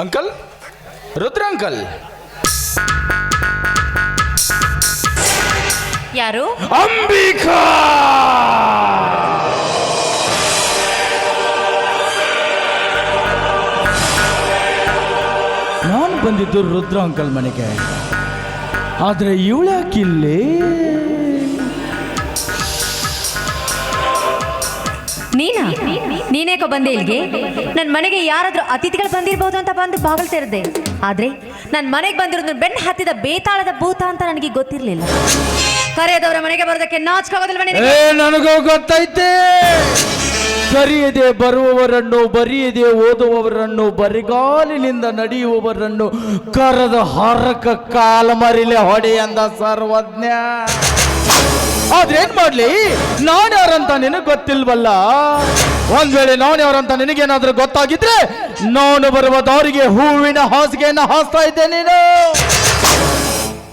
Uncle Rudra uncle ಯಾರು? ಅಂಬಿಕಾ! ನಾನು ಬಂದಿದ್ದು ರುದ್ರ ಅಂಕಲ್ ಮನೆಗೆ. ಆದ್ರೆ ಇವಳ್ಯಾಕಿಲ್ಲಿ ನೀನಾ? ನೀನೇಕೋ ಬಂದೆ ಇಲ್ಲಿಗೆ ನನ್ನ ಮನೆಗೆ ಯಾರಾದರೂ ಅತಿಥಿಗಳು ಬಂದಿರ್ಬೋದು ಅಂತ ಬಂದು ಬಾಗಲ್ ತೆರೆದೆ. ಆದ್ರೆ ನನ್ನ ಮನೆಗೆ ಬಂದಿರೋದು ಬೆನ್ನು ಹತ್ತಿದ ಬೇತಾಳದ ಭೂತ ಅಂತ ನನಗೆ ಗೊತ್ತಿರಲಿಲ್ಲ. ಕರೆಯದವರ ಮನೆಗೆ ಬರೋದಕ್ಕೆ ನಾಚ್ಕೋಗೋದಿಲ್ವ ಮನೆ ನನಗೂ ಗೊತ್ತೈತೆ. ಕರೆಯದೆ ಬರುವವರನ್ನು, ಬರೆಯದೆ ಓದುವವರನ್ನು, ಬರಿಗಾಲಿನಿಂದ ನಡೆಯುವವರನ್ನು ಕರದ ಹರಕ ಕಾಲ ಮರಿಲೆ ಹೊಡೆ ಅಂದ ಸರ್ವಜ್ಞ. ಆದ್ರೇನ್ ಮಾಡ್ಲಿ? ನಾನು ಯಾರಂತ ನಿನಗೆ ಗೊತ್ತಿಲ್ವಲ್ಲ? ಒಂದ್ ವೇಳೆ ನಾನು ಯಾರಂತ ನಿನಗೇನಾದ್ರೂ ಗೊತ್ತಾಗಿದ್ರೆ ನಾನು ಬರುವ ದಾರಿಗೆ ಹೂವಿನ ಹಾಸಿಗೆಯನ್ನ ಹಾಸ್ತಾ ಇದ್ದೆ ನೀನು.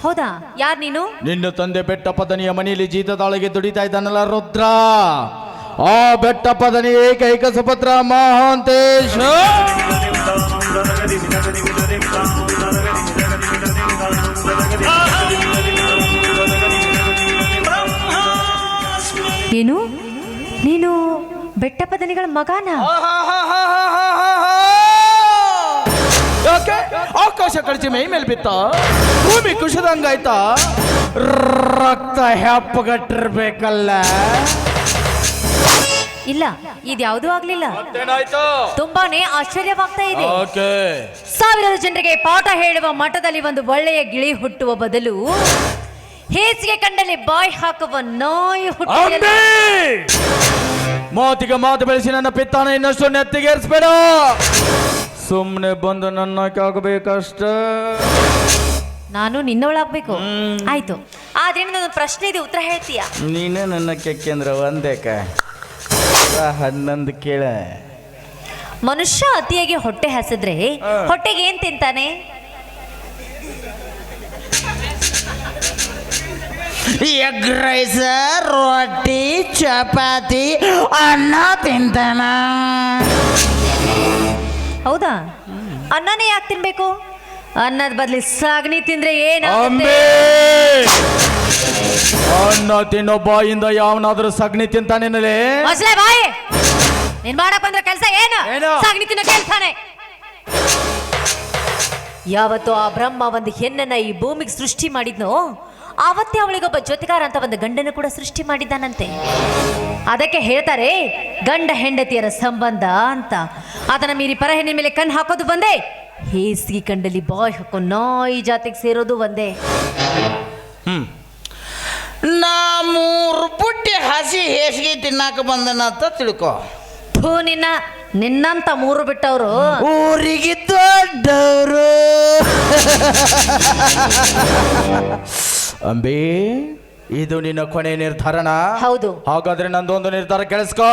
ಹೌದಾ? ಯಾರ್ ನೀನು? ನಿನ್ನ ತಂದೆ ಬೆಟ್ಟ ಪದನಿಯ ಮನೆಯಲ್ಲಿ ಜೀತದಾಳಿಗೆ ದುಡಿತಾ ಇದ್ದಾನಲ್ಲ ರುದ್ರ. ಆ ಬೆಟ್ಟ ಪದನಿ ಏಕೈಕ ಸುಪತ್ರ ಮಹಾಂತೇಶ್. ಏನು? ನೀನು ಬೆಟ್ಟ ಪದನಿಗಳ ಮಗನ? ಯಾಕೆ? ಆಕಾಶ ಕಳಿಸಿ ಮೈ ಮೇಲೆ ಬಿತ್ತ. ಭೂಮಿ ಕುಶದಂಗಾಯ್ತಾ ರಕ್ತ ಹೆಪ್ಪಗಟ್ಟಿರ್ಬೇಕಲ್ಲ ಇಲ್ಲ ಇದ್ಯಾವುದೂ ಆಗ್ಲಿಲ್ಲ. ಮತ್ತೇನಾಯ್ತು? ತುಂಬಾನೇ ಆಶ್ಚರ್ಯವಾಗ್ತಾ ಇದೆ. ಓಕೆ. ಸಾವಿರಾರು ಜನರಿಗೆ ಪಾಠ ಹೇಳುವ ಮಠದಲ್ಲಿ ಒಂದು ಒಳ್ಳೆಯ ಗಿಳಿ ಹುಟ್ಟುವ ಬದಲು ಹೇಸಿಗೆ ಕಂಡಲ್ಲಿ ಬಾಯ್ ಹಾಕುವ ನಾಯಿ ಹುಟ್ಟಿ ಮಾತಿಗೆ ಮಾತು ಬೆಳೆಸಿ ನನ್ನ ಪಿತ್ತಾನ ಇನ್ನಷ್ಟು ನೆತ್ತಿಗೇರಿಸ್ಬೇಡ. ಸುಮ್ಮನೆ ಬಂದು ನನ್ನ ಆಗಬೇಕಷ್ಟ ನಾನು ನಿನ್ನವಳಾಗ್ಬೇಕು. ಆಯ್ತು. ಆದ್ರೆ ನನ್ನ ಪ್ರಶ್ನೆ ಇದೆ ಉತ್ತರ ಹೇಳ್ತೀಯ? ನೀನೇ ನನ್ನ ಕೆಕ್ಕೆ ಅಂದ್ರೆ ಒಂದೇಕ ಹನ್ನೊಂದು ಕೇಳ. ಮನುಷ್ಯ ಅತಿಯಾಗಿ ಹೊಟ್ಟೆ ಹಸಿದ್ರೆ ಹೊಟ್ಟೆಗೆ ಏನ್ ತಿಂತಾನೆ? ಎಗ್ ರೈಸ್ ರೊಟ್ಟಿ ಚಪಾತಿ ಅನ್ನ ತಿಂತಾನ. ಹೌದಾ? ಅನ್ನನೇ ಯಾಕೆ ತಿನ್ಬೇಕು? ಅನ್ನದ ಬದಲಿ ಸಾಗಣಿ ತಿಂದ್ರೆ ಅಂಬೆ! ಏನಾಗುತ್ತೆ ಅನ್ನ ತಿನ್ನೋ ಬಾಯಿಂದ ಯಾವನಾದ್ರೂ ಸಗಣಿ ತಿಂತಾನೆ ಬಾಯಿ! ನೀನ್ ಮಾಡಕ್ ಬಂದ್ರೆ ಕೆಲಸ ಏನು? ಏನು? ಸಾಗಣಿ ತಿನ್ನೋ ಕೇಳ್ತಾನೆ ಯಾವತ್ತು ಆ ಬ್ರಹ್ಮ ಒಂದು ಹೆಣ್ಣನ್ನ ಈ ಭೂಮಿಗೆ ಸೃಷ್ಟಿ ಮಾಡಿದ್ನೋ? ಆವತ್ತೇ ಅವಳಿಗೊಬ್ಬ ಜೊತೆಗಾರ ಅಂತ ಒಂದು ಗಂಡನ ಕೂಡ ಸೃಷ್ಟಿ ಮಾಡಿದ್ದಾನಂತೆ. ಅದಕ್ಕೆ ಹೇಳ್ತಾರೆ ಗಂಡ ಹೆಂಡತಿಯರ ಸಂಬಂಧ ಅಂತ. ಅದನ್ನ ಮೀರಿ ಪರ ಹೆಣ್ಣಿನ ಮೇಲೆ ಕಣ್ಣು ಹಾಕೋದು ಬಂದೆ. ಹೇಸಿಗೆ ಕಂಡಲ್ಲಿ ಬಾಯ್ ಹಾಕೋ ನಾಯಿ ಜಾತಿಗೆ ಸೇರೋದು ಒಂದೇ ನಾ ಮೂರು ಪುಟ್ಟಿ ಹಸಿ ಹೇಸಿಗೆ ತಿನ್ನಾಕ ಬಂದನಂತ ತಿಳ್ಕೊ. ಥೂ ನಿನ್ನ ನಿನ್ನಂತ ಮೂರು ಬಿಟ್ಟವರು. ಊರಿಗೆ ದೊಡ್ಡವರು. ಅಂಬಿ ಇದು ನಿನ್ನ ಕೊನೆ ನಿರ್ಧಾರನ? ಹೌದು. ಹಾಗಾದ್ರೆ ನಂದೊಂದು ನಿರ್ಧಾರ ಕೇಳಿಸ್ಕೋ.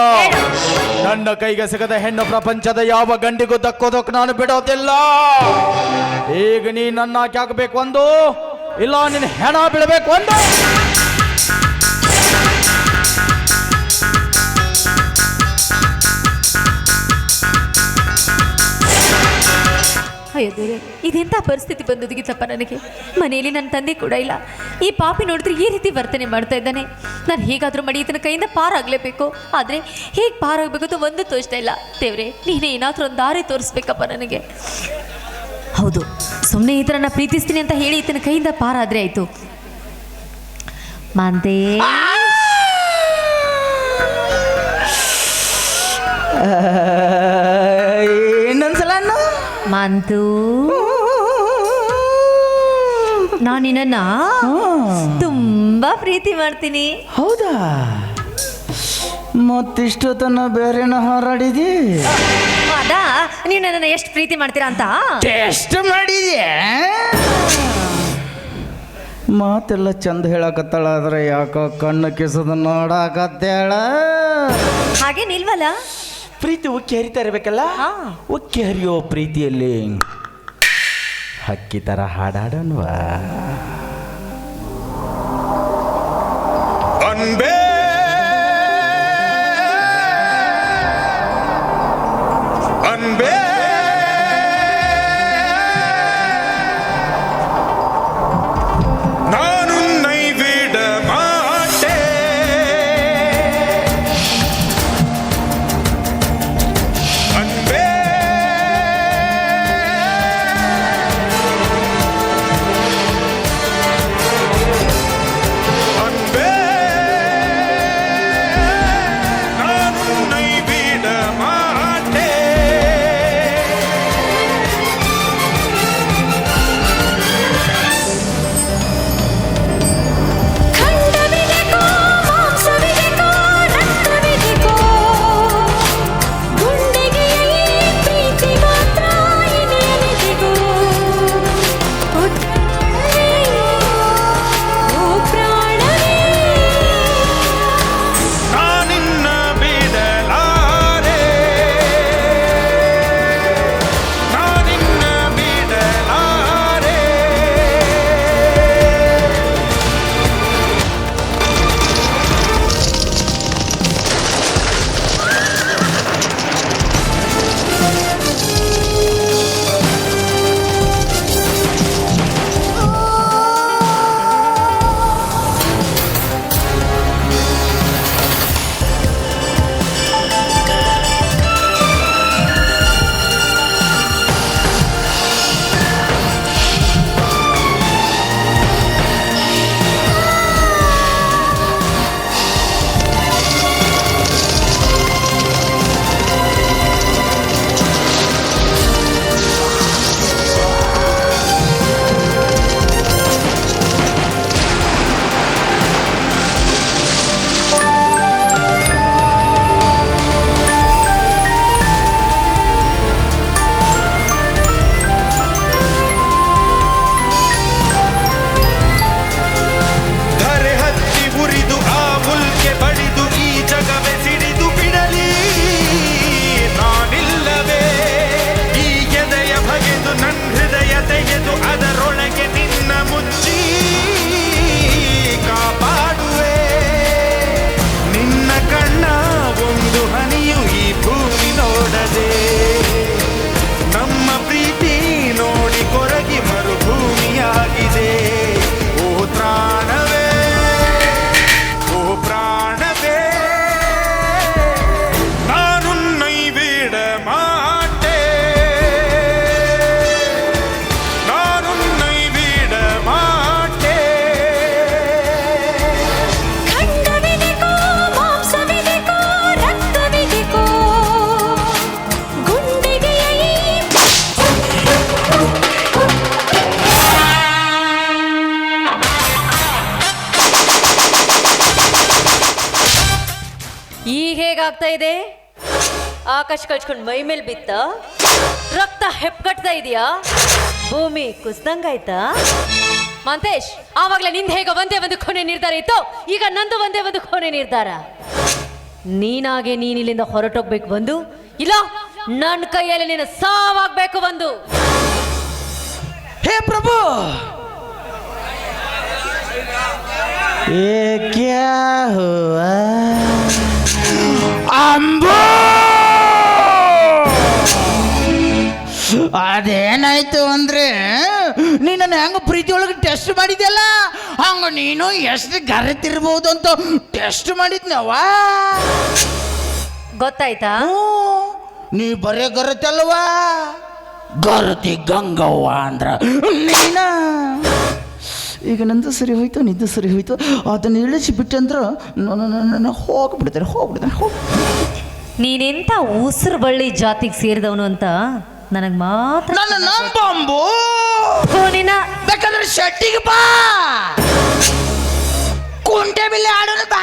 ನನ್ನ ಕೈಗೆ ಸಿಗದ ಹೆಣ್ಣು ಪ್ರಪಂಚದ ಯಾವ ಗಂಡಿಗೂ ದಕ್ಕೋದಕ್ಕೆ ನಾನು ಬಿಡೋದಿಲ್ಲ. ಈಗ ನೀ ನನ್ನ ಹಾಕಬೇಕು ಒಂದು? ಇಲ್ಲ ನಿನ್ನ ಹೆಣ ಬಿಡಬೇಕು ಒಂದು? ದೇವ್ರೆ ಇದೆಂಥ ಪರಿಸ್ಥಿತಿ ಬಂದೊದಗಿತ್ತಪ್ಪ ನನಗೆ? ಮನೆಯಲ್ಲಿ ನನ್ನ ತಂದೆ ಕೂಡ ಇಲ್ಲ. ಈ ಪಾಪಿ ನೋಡಿದ್ರೆ ಈ ರೀತಿ ವರ್ತನೆ ಮಾಡ್ತಾ ಇದ್ದಾನೆ. ನಾನು ಹೇಗಾದರೂ ಮಾಡಿ ಈತನ ಕೈಯಿಂದ ಪಾರಾಗಲೇಬೇಕು. ಆದರೆ ಹೇಗೆ ಪಾರಾಗಬೇಕು ಅಂತ ಒಂದು ತೋರಿಸ್ತಾ ಇಲ್ಲ. ದೇವ್ರೆ, ನೀನೇ ಏನಾದರೂ ಒಂದು ದಾರಿ ತೋರಿಸ್ಬೇಕಪ್ಪ ನನಗೆ. ಹೌದು ಸುಮ್ಮನೆ ಈತನನ್ನ ಪ್ರೀತಿಸ್ತೀನಿ ಅಂತ ಹೇಳಿ ಈತನ ಕೈಯಿಂದ ಪಾರಾದ್ರೆ ಆಯ್ತು. ಮಾಂತೆ Uh... ಮಾಂತು. ನಾನು ನಿನ್ನ ತುಂಬಾ ಪ್ರೀತಿ ಮಾಡ್ತೀನಿ. ಹೌದಾ? ಮತ್ತಿಷ್ಟೊತ್ತನ ಬೇರೆನ ಹಾರಾಡಿದಿ? ಅದ? ನೀವು ನನ್ನನ್ನು ಎಷ್ಟು ಪ್ರೀತಿ ಮಾಡ್ತೀರಾ ಅಂತ? ಟೆಸ್ಟ್ ಮಾಡಿದೆ ಮಾತೆಲ್ಲ ಚಂದ ಹೇಳಕತ್ತಾಳ ಆದ್ರೆ ಯಾಕೋ ಕಣ್ಣು ಕಿಸದ ನೋಡಕತ್ತೇಳ? ಹಾಗೆ ನಿಲ್ವಲ್ಲ ಪ್ರೀತಿ ಉಕ್ಕಿ ಹರಿತಾ ಇರಬೇಕಲ್ಲ. ಉಕ್ಕಿ ಹರಿಯೋ ಪ್ರೀತಿಯಲ್ಲಿ ಹಕ್ಕಿ ತರ ಹಾಡಾಡನ್ವಾ ಅನ್ಬೇ ಅನ್ಬೇ ಆಕಾಶ ಕಳ್ಸ್ಕೊಂಡು ಮೈ ಮೇಲೆ ಬಿತ್ತ? ರಕ್ತ ಹೆಪ್ಪಗಟ್ತಾ ಇದೆಯಾ? ಭೂಮಿ ಕುಸ್ದಂಗಾಯ್ತಾ ಮಂತೇಶ್ ಆವಾಗಲೇ ನಿಂದ ಹೇಗೋ ಒಂದೇ ಒಂದು ಕೊನೆ ನಿರ್ಧಾರ ಇತ್ತು. ಈಗ ನಂದು ಒಂದೇ ಒಂದು ಕೊನೆ ನಿರ್ಧಾರ. ನೀನಾಗೆ ನೀನ್ ಇಲ್ಲಿಂದ ಹೊರಟೋಗ್ಬೇಕು ಬಂದು? ಇಲ್ಲ ನನ್ನ ಕೈಯಲ್ಲಿ ನೀನು ಸಾವಾಗಬೇಕು ಬಂದು. ಹೇ ಪ್ರಭು! ಏ ಕ್ಯಾ ಹುವಾ? ಅಂಬೋ! ಅದೇನಾಯ್ತು ಅಂದ್ರೆ ನೀನನ್ನು ಹೆಂಗ ಪ್ರೀತಿ ಒಳಗೆ ಟೆಸ್ಟ್ ಮಾಡಿದ್ಯಲ್ಲ? ಹಂಗ ನೀನು ಎಷ್ಟು ಗರೆತಿರ್ಬೋದು ಅಂತ ಟೆಸ್ಟ್ ಮಾಡಿದ್ನವ ಗೊತ್ತಾಯ್ತಾ? ನೀ ಬರೇ ಗರತಲ್ವಾ ಗರತಿ ಗಂಗವ್ವ ಅಂದ್ರ ನೀನ. ಈಗ ನಂದು ಸರಿ ಹೋಯ್ತು ನಿದ್ದು ಸರಿ ಹೋಯ್ತು. ಅದನ್ನ ಇಳಿಸಿ ಬಿಟ್ಟಂದ್ರೆ ನನ್ನ ನಾನು ಹೋಗ್ಬಿಡ್ತಾರೆ ಹೋಗ್ಬಿಡ್ತಾರೆ ಹೋಗಿ ನೀನೆಂಥ ಉಸಿರು ಬಳ್ಳಿ ಜಾತಿಗೆ ಸೇರಿದವನು ಅಂತ? ನನಗೆ ಮಾತ್ರ ನನ್ನ ನಂಬಂಬು ಫೋನಿನ ಬೇಕಾದ್ರೆ ಶೆಟ್ಟಿಗೆ ಬಾ. ಕುಂಟೆ ಬಿಲ್ಲೆ ಆಡೋಣ ಬಾ.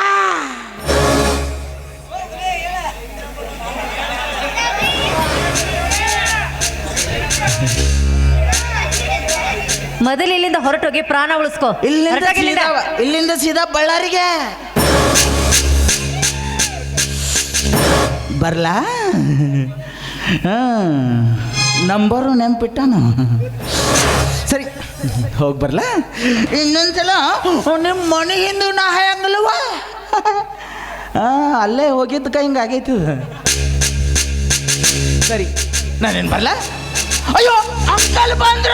ಮೊದಲು ಇಲ್ಲಿಂದ ಹೊರಟೋಗಿ ಪ್ರಾಣ ಉಳಿಸ್ಕೋ. ಇಲ್ಲಿಂದ ಹೊರಟೋಗಿ ಇಲ್ಲಿಂದ. ಸೀದಾ ಇಲ್ಲಿಂದ ಸೀದಾ ಬಳ್ಳಾರಿಗೆ. ಬರ್ಲಾ? ಹಾಂ. ನಂಬರು ನೆನ್ಪಿಟ್ಟಾನು ಸರಿ ಹೋಗಿ ಬರಲ? ಇನ್ನೊಂದ್ಸಲ ನಿಮ್ಮ ಮನೆ ಹಿಂದು ನಾ ಹಾಯಂಗಲ್ವ ಹಾಂ ಅಲ್ಲೇ ಹೋಗಿದ್ದಕ್ಕ ಹಿಂಗಾಗೈತು ಸರಿ ನಾನೇನು ಬರಲ? ಅಯ್ಯೋ ಅಂಕಲ್ ಬಂದ್ರ.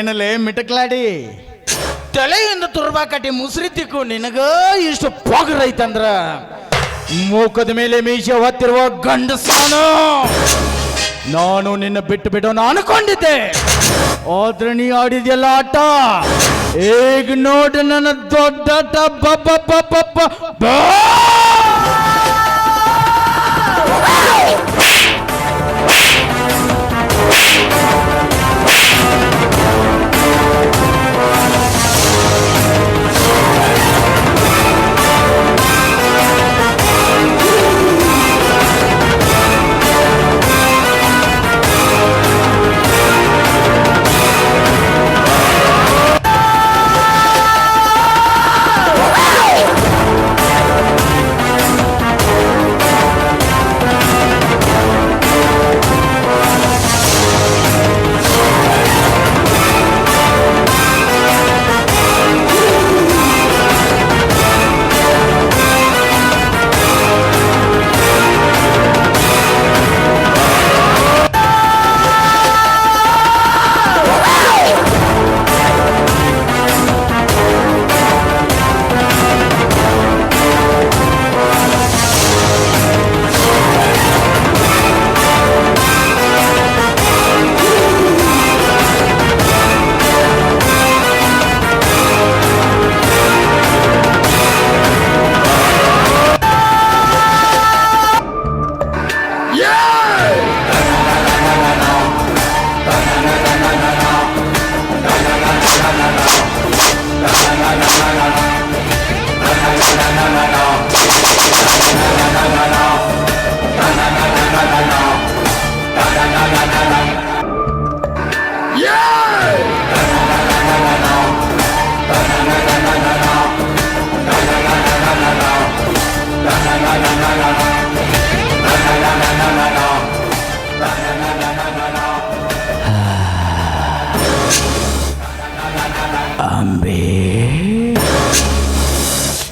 ಏನಲೇ ಮಿಟಕ್ಲಾಡಿ. ತಲೆಯಿಂದ ತುರ್ಬಾಕಟ್ಟಿ ಮುಸ್ರಿ ತಿಕ್ಕು, ನಿನಗ ಇಷ್ಟು ಪೊಗರೈತಂದ್ರ ಮೂಕದ ಮೇಲೆ ಮೀಸೆ ಹೊತ್ತಿರುವ ಗಂಡಸಾನ. ನಾನು ನಿನ್ನ ಬಿಟ್ಟು ಬಿಡೋಣ ಅನ್ಕೊಂಡಿದ್ದೆ. ಆದ್ರೆ ನೀ ಆಡಿದ್ಯಲ್ಲ ಆಟ. ಈಗ ನೋಡಿ ನನ್ನ ದೊಡ್ಡ ಬಬ್ಬ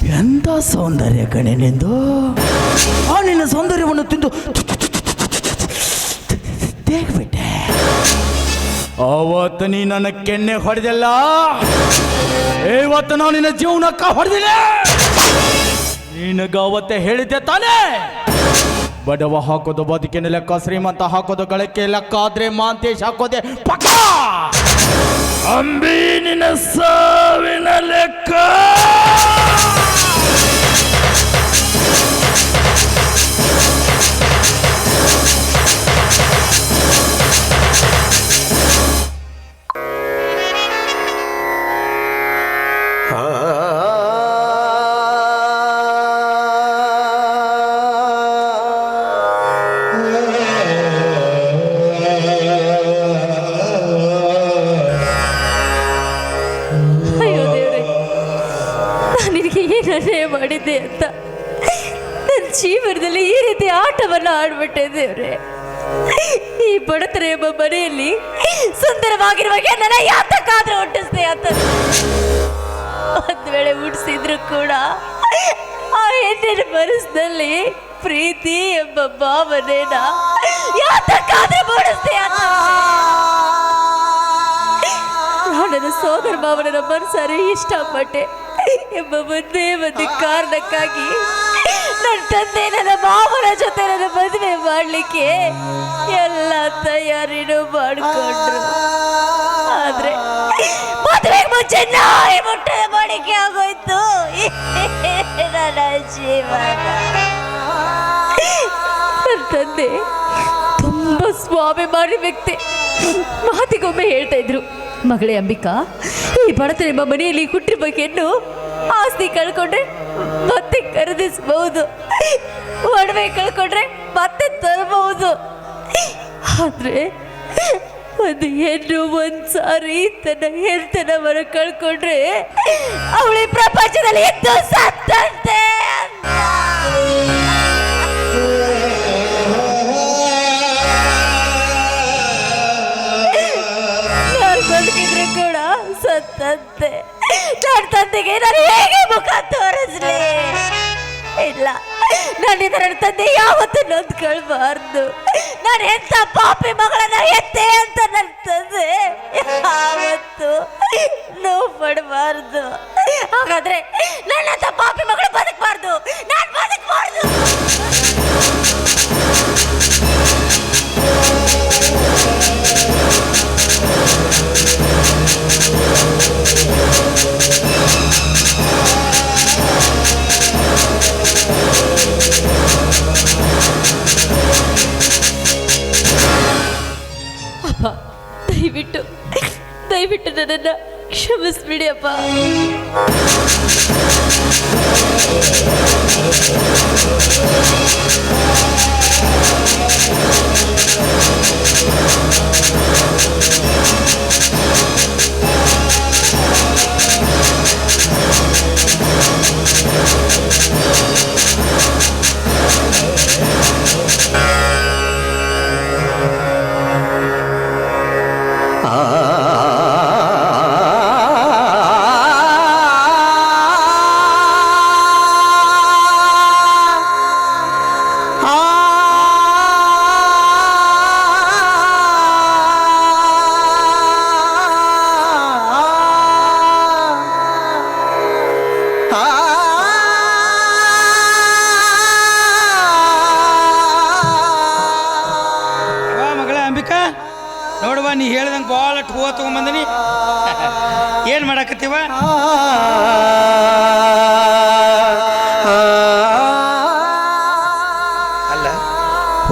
ಎಂತ ಸೌಂದರ್ಯ ಕಣೆ ನಿಂದು? ಆ, ನಿನ್ನ ಸೌಂದರ್ಯವನ್ನು ತಿಂದು ತೇಗ್ಬಿಟ್ಟೆ. ಅವತ್ತು ನೀ ನನ್ನ ಕೆನ್ನೆ ಹೊಡೆದಲ್ಲ? ಇವತ್ತು ನಾವು ನಿನ್ನ ಜೀವನಕ್ಕ ಹೊಡೆದಿಲ್ಲ? ನಿನಗ ಅವತ್ತೆ ಹೇಳಿದ್ದೆ ತಾನೇ? ಬಡವ ಹಾಕೋದು ಬದುಕಿನ ಲೆಕ್ಕ, ಶ್ರೀಮಂತ ಹಾಕೋದು ಗಳಿಕೆ ಲೆಕ್ಕ, ಆದ್ರೆ ಮಾಂತೇಶ್ ಹಾಕೋದೆ ಪಕ್ಕ. ಅಂಬಿ ನಿನ್ನ ಸಾವಿನ ಲೆಕ್ಕ. ಅಯ್ಯೋ ದೇವ್ರೆ, ನಾನು ನಿನಗೆ ಏನು ಅನ್ಯಾಯ ಮಾಡಿದ್ದೆ ಅಂತ? ನನ್ನ ಜೀವನದಲ್ಲಿ ಈ ರೀತಿ ಆಟವನ್ನು ಆಡ್ಬಿಟ್ಟೆ ದೇವ್ರೆ. ಈ ಬಡತನ ಎಂಬ ಮನೆಯಲ್ಲಿ ಸುಂದರವಾಗಿರುವ ನನ್ನ ಯಾತಕ್ಕಾದ್ರೂ ಹುಟ್ಟಿಸ್ದೆ ಅಂತ. ಒಂದು ವೇಳೆ ಹುಟ್ಟಿಸಿದ್ರು ಕೂಡ ಆ ಹೆಣ್ಣಿನ ಮನಸ್ಸಿನಲ್ಲಿ ಪ್ರೀತಿ ಎಂಬ ಭಾವನೆನ ಯಾತಕ್ಕಾದ್ರೂ ಸೋದರ ನನ್ನ ಸೋದರ ಮಾವನ ಮನಸಾರೆ ಇಷ್ಟಪಟ್ಟೆ ಎಂಬ ಒಂದೇ ಒಂದು ಕಾರಣಕ್ಕಾಗಿ ನನ್ನ ತಂದೆ ನನ್ನ ಮಾವನ ಜೊತೆ ನನ್ನ ಮದುವೆ ಮಾಡಲಿಕ್ಕೆ ಎಲ್ಲ ತಯಾರಿನೂ ಮಾಡ್ಕೊಂಡ್ರು. ಆದ್ರೆ ಮದುವೆ ಮುಂಚೆ ನಾಯಿ ಮುಟ್ಟೆ ಮಾಡಿಕೆ ಆಗೋಯ್ತು. ನನ್ನ ಜೀವನ. ನನ್ನ ತಂದೆ ತುಂಬಾ ಸ್ವಾಭಿಮಾನಿ ವ್ಯಕ್ತಿ. ಮಾತಿಗೊಮ್ಮೆ ಹೇಳ್ತಾ ಇದ್ರು. ಮಗಳೇ ಅಂಬಿಕಾ ಈ ಬಡತ ನಿಮ್ಮ ಮನೆಯಲ್ಲಿ ಹುಟ್ಟಿರುವ ಹೆಣ್ಣು ಆಸ್ತಿ ಕಳ್ಕೊಂಡ್ರೆ ಮತ್ತೆ ಖರೀದಿಸಬಹುದು. ಒಡವೆ ಕಳ್ಕೊಂಡ್ರೆ ಮತ್ತೆ ತರಬಹುದು ಆದ್ರೆ ಒಂದು ಹೆಣ್ಣು ಒಂದ್ ಸಾರಿ ತನ್ನ ಹೆಣ್ತನವರ ಕಳ್ಕೊಂಡ್ರೆ ಅವಳಿ ಪ್ರಪಂಚದಲ್ಲಿ ಎದ್ದು ಸತ್ತಂತೆ ಬದುಕಿದ್ರು ಕೂಡ ಸತ್ತಂತೆ. ನನ್ನ ತಂದೆಗೆ ನಾನು ಹೇಗೆ ಮುಖ ತೋರಿಸ್ಲಿ? ಇಲ್ಲ. ನನ್ನ ತಂದೆ ಯಾವತ್ತೂ ನೊಂದ್ಕೊಳ್ಬಾರ್ದು. ನಾನು ಎಂತ ಪಾಪಿ ಮಗಳನ್ನ ಎತ್ತೆ ಅಂತ ನನ್ನ ತಂದೆ ಯಾವತ್ತು ನೋವು ಪಡಬಾರ್ದು ಹಾಗಾದ್ರೆ ನನ್ನಂತ ಪಾಪಿ ಮಗಳು ಬದುಕಬಾರ್ದು. ನಾನು ಬದುಕಬಾರ್ದು. ದಯವಿಟ್ಟು ದಯವಿಟ್ಟು ನನ್ನನ್ನು ಕ್ಷಮಿಸ್ಬಿಡಿ ಅಪ್ಪ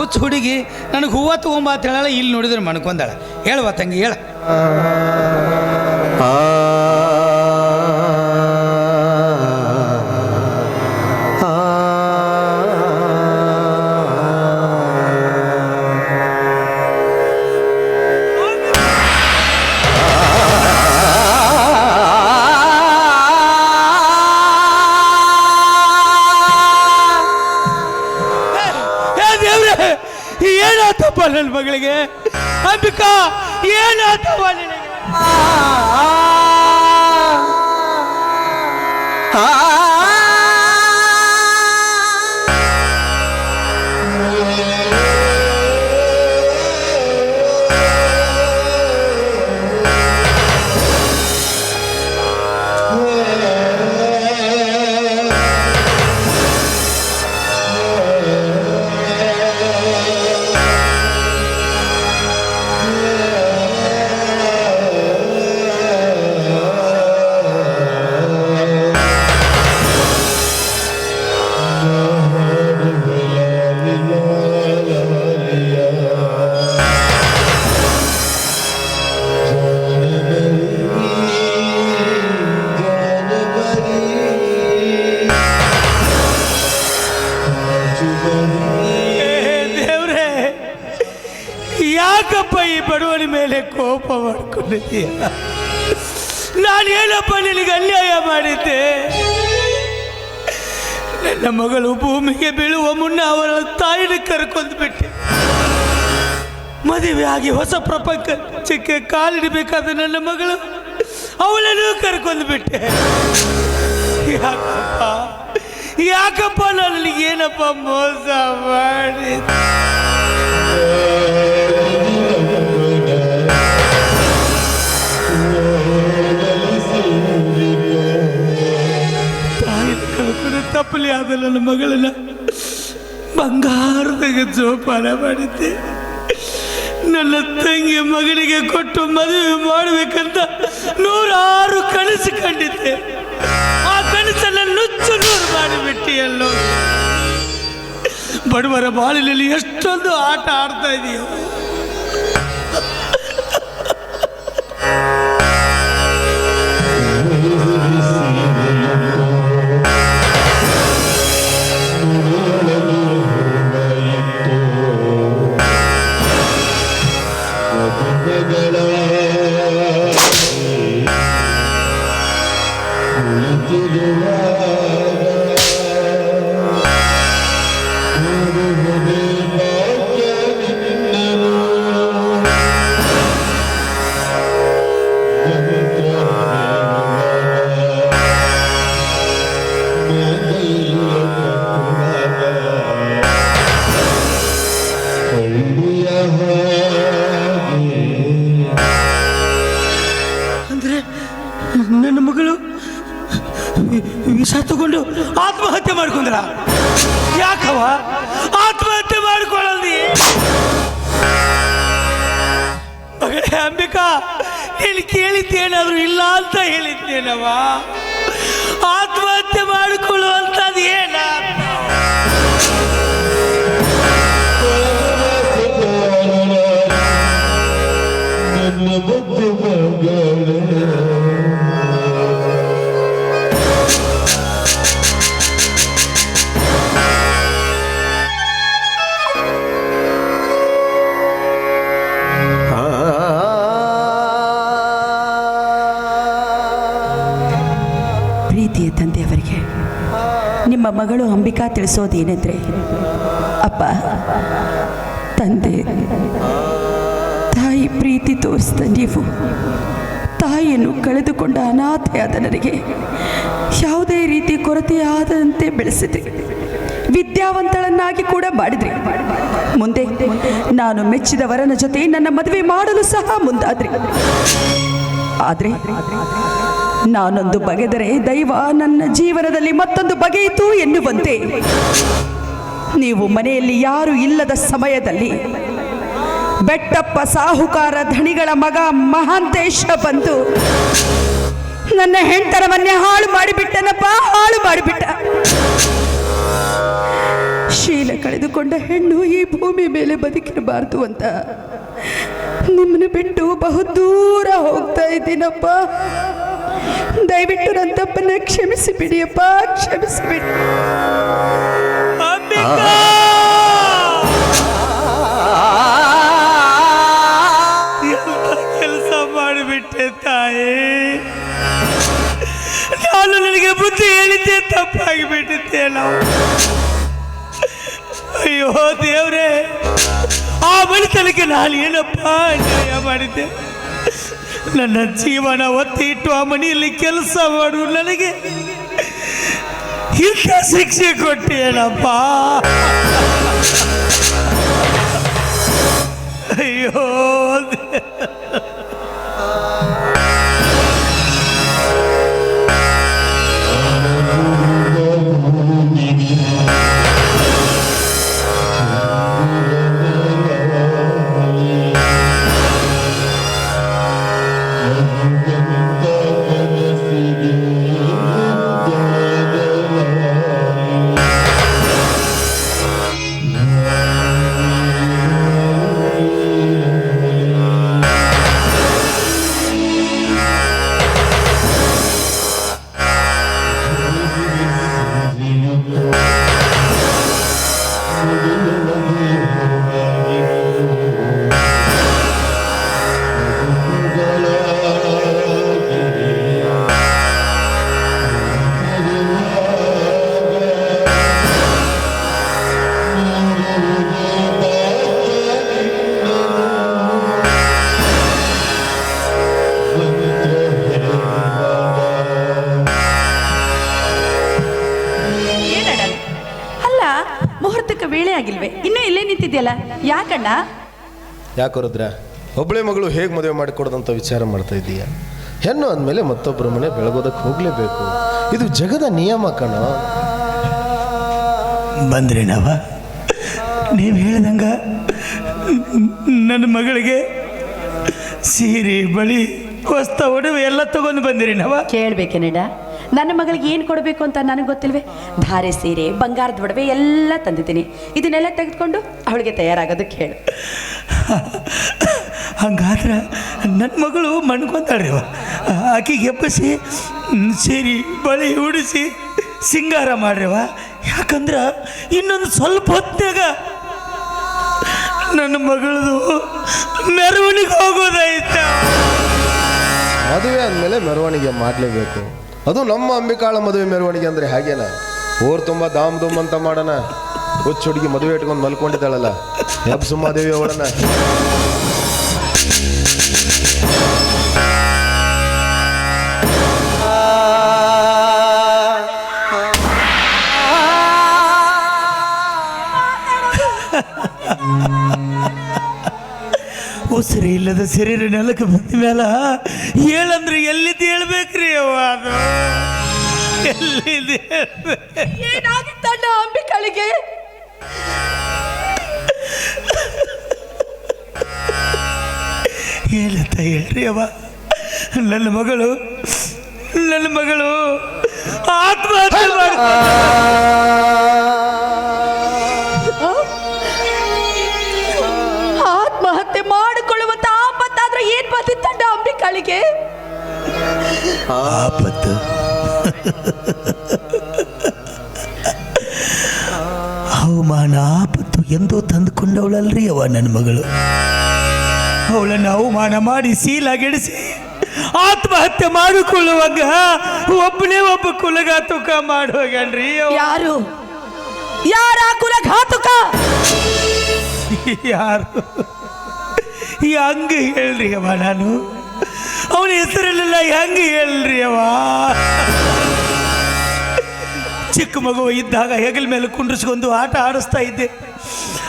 ಹುಚ್ಚು ಹುಡುಗಿ ನನಗೆ ಹೂವು ತೊಗೊಂಬ ಅಂತ ಹೇಳಲ್ಲ ಇಲ್ಲಿ ನೋಡಿದ್ರೆ ಮಣ್ಕೊಂದಾಳ ಹೇಳುವ ತಂಗಿ ಹೇಳ. ಏನಾತಪ್ಪ ನಿನಗೆ ಮಾಡ್ಕೊಂಡಿದ್ದೀಯ ಏನಪ್ಪ ನಿನಗೆ ಅನ್ಯಾಯ ಮಾಡಿದ್ದೆ? ನನ್ನ ಮಗಳು ಭೂಮಿಗೆ ಬೀಳುವ ಮುನ್ನ ಅವರ ತಾಯಿನ ಕರ್ಕೊಂಡು ಬಿಟ್ಟೆ. ಮದುವೆ ಆಗಿ ಹೊಸ ಪ್ರಪಂಚಕ್ಕೆ ಕಾಲಿಡಬೇಕಾದ ನನ್ನ ಮಗಳು ಅವಳನ್ನು ಕರ್ಕೊಂಡು ಬಿಟ್ಟೆ. ಯಾಕಪ್ಪ? ಯಾಕಪ್ಪ ಏನಪ್ಪ ಮೋಸ ಮಾಡಿ ಕಳ್ಕೊಂಡು ಆದಲ್ಲ ಆದ ನನ್ನ ಮಗಳನ್ನ. ಬಂಗಾರದಾಗ ಜೋಪಾನ ಮಾಡಿದ್ದೆ. ನನ್ನ ತಂಗಿ ಮಗನಿಗೆ ಕೊಟ್ಟು ಮದುವೆ ಮಾಡಬೇಕಂತ ನೂರಾರು ಕನಸು ಕಂಡಿದ್ದೆ. ಆ ಕನಸನ್ನ ನುಚ್ಚು ನೂರು ಮಾಡಿಬಿಟ್ಟಿಯಲ್ಲೋ. ಬಡವರ ಬಾಳಿನಲ್ಲಿ ಎಷ್ಟೊಂದು ಆಟ ಆಡ್ತಾ ಇದೆಯೋ. ಅಂದ್ರೆ ನನ್ನ ಮಗಳು ವಿಷ ತಗೊಂಡು ಆತ್ಮಹತ್ಯೆ ಮಾಡ್ಕೊಂಡ್ರ? ಯಾಕವ ಆತ್ಮಹತ್ಯೆ ಮಾಡ್ಕೊಳ್ಳಿ ಅಂಬಿಕಾ, ನೀನು ಕೇಳಿದ್ದೇನಾದ್ರೂ ಇಲ್ಲ ಅಂತ ಹೇಳಿದ್ದೇನವ ಆತ್ಮಹತ್ಯೆ ಮಾಡಿಕೊಳ್ಳುವಂಥದ್ದು ಏನ? ಪ್ರೀತಿಯ ತಂದೆಯವರಿಗೆ. ನಿಮ್ಮ ಮಗಳು ಅಂಬಿಕಾ ತಿಳಿಸೋದೇನೆಂದರೆ, ಅಪ್ಪ, ತಂದೆ, ತಾಯಿ ಪ್ರೀತಿ ತೋರಿಸಿದ ನೀವು, ತಾಯಿಯನ್ನು ಕಳೆದುಕೊಂಡ ಅನಾಥೆಯಾದ ನನಗೆ ಯಾವುದೇ ರೀತಿ ಕೊರತೆಯಾದಂತೆ ಬೆಳೆಸಿದ್ರಿ. ವಿದ್ಯಾವಂತಳನ್ನಾಗಿ ಕೂಡ ಮಾಡಿದ್ರಿ. ಮುಂದೆ ನಾನು ಮೆಚ್ಚಿದ ವರನ ಜೊತೆ ನನ್ನ ಮದುವೆ ಮಾಡಲು ಸಹ ಮುಂದಾದ್ರಿ. ಆದರೆ ನಾನೊಂದು ಬಗೆದರೆ ದೈವ, ನನ್ನ ಜೀವನದಲ್ಲಿ ಮತ್ತೊಂದು ಬಗೆಯಿತು ಎನ್ನುವಂತೆ. ನೀವು ಮನೆಯಲ್ಲಿ ಯಾರು ಇಲ್ಲದ ಸಮಯದಲ್ಲಿ ಬೆಟ್ಟಪ್ಪ ಸಾಹುಕಾರ ಧಣಿಗಳ ಮಗ ಮಹಾಂತೇಶ ಬಂದು ನನ್ನ ಹೆಂಡತನವನ್ನೇ ಹಾಳು ಮಾಡಿಬಿಟ್ಟನಪ್ಪ, ಹಾಳು ಮಾಡಿಬಿಟ್ಟ. ಶೀಲ ಕಳೆದುಕೊಂಡ ಹೆಣ್ಣು ಈ ಭೂಮಿ ಮೇಲೆ ಬದುಕಿರಬಾರ್ದು ಅಂತ ನಿಮ್ಮನ್ನು ಬಿಟ್ಟು ಬಹುದೂರ ಹೋಗ್ತಾ ಇದ್ದೀನಪ್ಪ. ದಯವಿಟ್ಟು ನನ್ನ ತಪ್ಪನ್ನ ಕ್ಷಮಿಸಿ ಬಿಡಿಯಪ್ಪ ಕ್ಷಮಿಸಿ ಬಿಡಿ. ಅಂಬಿಕಾ! ಕೆಲಸ ಮಾಡಿಬಿಟ್ಟೆ ತಾಯಿ. ನಾನು ನನಗೆ ಬುದ್ಧಿ ಹೇಳಿದ್ದೆ ತಪ್ಪಾಗಿ ನಾವು. ಅಯ್ಯೋ ದೇವ್ರೆ ಆ ಮನೆತನಕ್ಕೆ ನಾನು ಏನಪ್ಪ ಅನ್ಯಾಯ ಮಾಡಿದ್ದೆ? ನನ್ನ ಜೀವನ ಒತ್ತಿ ಇಟ್ಟು ಆ ಮನೆಯಲ್ಲಿ ಕೆಲಸ ಮಾಡು ನನಗೆ. ಇಂಥ ಶಿಕ್ಷೆ ಕೊಟ್ಟೇನಪ್ಪ ಅಯ್ಯೋ ಯಾಕೆ ರುದ್ರ ಒಬ್ಬಳೆ ಮಗಳು ಹೇಗೆ ಮದುವೆ ಮಾಡಿಕೊಡೋದಂತ ವಿಚಾರ ಮಾಡ್ತಾ ಇದ್ದೀಯ? ಹೆಣ್ಣು ಅಂದಮೇಲೆ ಮತ್ತೊಬ್ಬರ ಮನೆ ಬೆಳಗೋದಕ್ಕೆ ಹೋಗಲೇಬೇಕು. ಇದು ಜಗದ ನಿಯಮ ಕಣ. ಬಂದ್ರಿ ನಾವ? ನೀವು ಹೇಳಿದಂಗ ನನ್ನ ಮಗಳಿಗೆ ಸೀರೆ ಬಳಿ ಹೊಸ್ತ ಒಡವೆ ಎಲ್ಲ ತಗೊಂಡು ಬಂದಿರಿ ನಾವ? ಕೇಳ್ಬೇಕೇನಡ ನನ್ನ ಮಗಳಿಗೆ ಏನು ಕೊಡಬೇಕು ಅಂತ ನನಗೆ ಗೊತ್ತಿಲ್ವೇ? ಧಾರೆ ಸೀರೆ ಬಂಗಾರದ ಒಡವೆ ಎಲ್ಲ ತಂದಿದ್ದೀನಿ. ಇದನ್ನೆಲ್ಲ ತೆಗೆದುಕೊಂಡು ಅವಳಿಗೆ ತಯಾರಾಗೋದಕ್ಕೆ ಹೇಳು. ಹಂಗಾದ್ರೆ ನನ್ನ ಮಗಳು ಮಣ್ಕೊಂತಾಳ್ರಿ ಅವ ಎಬ್ಬಿಸಿ ಸೀರೆ ಬಳಿ ಉಡಿಸಿ ಸಿಂಗಾರ ಮಾಡ್ರಿವ ಯಾಕಂದ್ರೆ ಇನ್ನೊಂದು ಸ್ವಲ್ಪ ಹೊತ್ತಾಗ ನನ್ನ ಮಗಳದು ಮೆರವಣಿಗೆ ಹೋಗೋದಾಯ್ತ ಮದುವೆ ಅಂದಮೇಲೆ ಮೆರವಣಿಗೆ ಮಾಡಲೇಬೇಕು. ಅದು ನಮ್ಮ ಅಂಬಿಕಾಳ ಮದುವೆ ಮೆರವಣಿಗೆ ಅಂದರೆ ಹಾಗೇನ? ಊರು ತುಂಬ ದಾಮ್ ದುಮ್ ಅಂತ ಮಾಡೋಣ. ಹುಚ್ಚ ಹುಡುಗಿ ಮದುವೆ ಇಟ್ಕೊಂಡು ಮಲ್ಕೊಂಡಿದ್ದಾಳಲ್ಲ. ಹೆಬ್ ಸುಮ್ಮಾದೇವಿ ಅವಳನ್ನ. ಉಸಿರಿ ಇಲ್ಲದ ಶರೀರ ನೆಲಕ್ಕೆ ಬಂದ ಮೇಲೆ ಹೇಳಂದ್ರೆ ಎಲ್ಲಿ ಎಲ್ಲಿದೆ ಏನಾಗಿತ್ತಣ್ಣ ಅಂಬಿಕಳಿಗೆ? ಹೇಳತ್ತ ಹೇಳ್ರಿ ಅವ? ನನ್ನ ಮಗಳು ನನ್ನ ಮಗಳು ಆತ್ಮಹತ್ಯೆ ಆತ್ಮಹತ್ಯೆ ಮಾಡಿಕೊಳ್ಳುವಂತ ಆಪತ್ತಾದ್ರೆ ಏನ್ ಬಂದಿತ್ತಣ್ಣ ಅಂಬಿಕಳಿಗೆ? ಆಪತ್ತು ಅವಮಾನ ಆಪತ್ತು ಎಂದೋ ತಂದುಕೊಂಡವಳಲ್ರಿ ಅವ ನನ್ನ ಮಗಳು. ಅವಳನ್ನು ಅವಮಾನ ಮಾಡಿ ಸೀಲಾಗೆಡಿಸಿ ಆತ್ಮಹತ್ಯೆ ಮಾಡಿಕೊಳ್ಳುವಾಗ ಒಬ್ಬನೇ ಒಬ್ಬ ಕುಲಗಾತುಕ ಮಾಡೋಗಣ್ರಿ. ಯಾರು? ಯಾರ ಕುಲಘಾತುಕ? ಯಾರು? ಹಂಗ ಹೇಳ್ರಿ ಅವ ನಾನು. ಅವನ ಹೆಸರಲ್ಲೆಲ್ಲ ಹೆಂಗ ಹೇಳ್ರಿ ಅವ. ಚಿಕ್ಕ ಮಗು ಇದ್ದಾಗ ಹೆಗಲ ಮೇಲೆ ಕುಂಡ್ರಿಸ್ಕೊಂಡು ಆಟ ಆಡಿಸ್ತಾ ಇದ್ದೆ.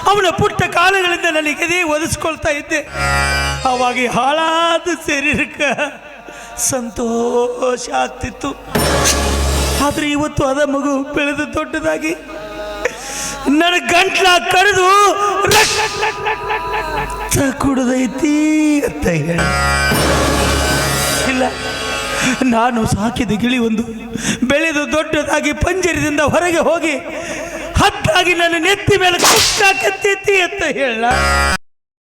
ಅವನ ಪುಟ್ಟ ಕಾಲಗಳಿಂದ ನನಗೆ ಒದಿಸ್ಕೊಳ್ತಾ ಇದ್ದೆ. ಅವಾಗ ಹಾಳಾದ ಶರೀರಕ್ಕೆ ಸಂತೋಷ ಆಗ್ತಿತ್ತು. ಆದರೆ ಇವತ್ತು ಅದ ಮಗು ಬೆಳೆದು ದೊಡ್ಡದಾಗಿ ನನ್ನ ಗಂಟ್ಲ ರಕ್ತ ಕುಡ್ದೈತಿ ಅಂತ ಹೇಳಿ. ಇಲ್ಲ. ನಾನು ಸಾಕಿದ ಗಿಳಿ ಒಂದು ಬೆಳೆದು ದೊಡ್ಡದಾಗಿ ಪಂಜರದಿಂದ ಹೊರಗೆ ಹೋಗಿ ಹತ್ತಾಗಿ ನನ್ನ ನೆತ್ತಿ ಮೇಲೆ ಕತ್ತಿ ಅಂತ ಹೇಳ.